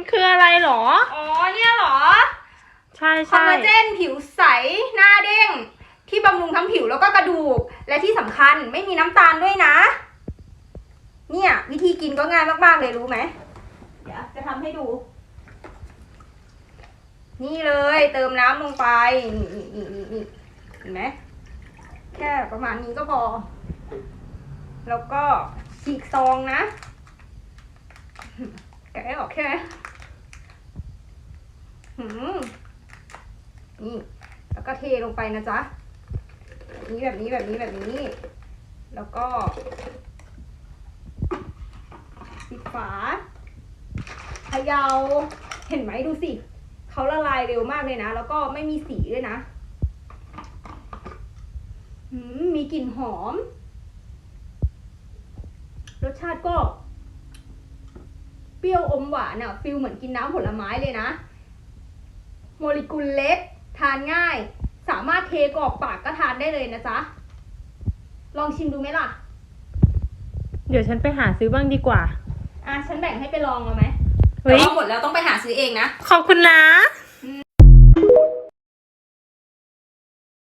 ันคืออะไรหรอ อ๋อเนี่ยหรอ ใช่ใช่คอลลาเจนผิวใส หน้าเด้ง ที่บำรุงทั้งผิวแล้วก็กระดูก และที่สำคัญไม่มีน้ำตาลด้วยนะ เนี่ย วิธีกินก็ง่ายมากๆเลยรู้ไหม เดี๋ยวจะทำให้ดู นี่เลยเติมน้ำลงไป นี่นี่นี่เห็นไหม แค่ประมาณนี้ก็พอ แล้วก็ฉีกซองนะ แกะออกใช่ไหม นี่ แล้วก็เทลงไปนะจ๊ะแบบนี้แบบนี้แบบนี้แบบนี้ แล้วก็ปิดฝาเขยาเห็นไหมดูสิเขาละลายเร็วมากเลยนะ แล้วก็ไม่มีสีด้วยนะมมีกลิ่นหอม รสชาติก็ เปรี้ยวอมหวานอะฟิลเหมือนกินน้ำผลไม้เลยนะ โมเลกุลเล็ก ทานง่าย สามารถเทกรอกปากก็ทานได้เลยนะจ๊ะ ลองชิมดูไหมล่ะ เดี๋ยวฉันไปหาซื้อบ้างดีกว่า อะ ฉันแบ่งให้ไปลองเอาไหมเฮ้แต่ยว่าหมดแล้วต้องไปหาซื้อเองนะ ขอบคุณนะ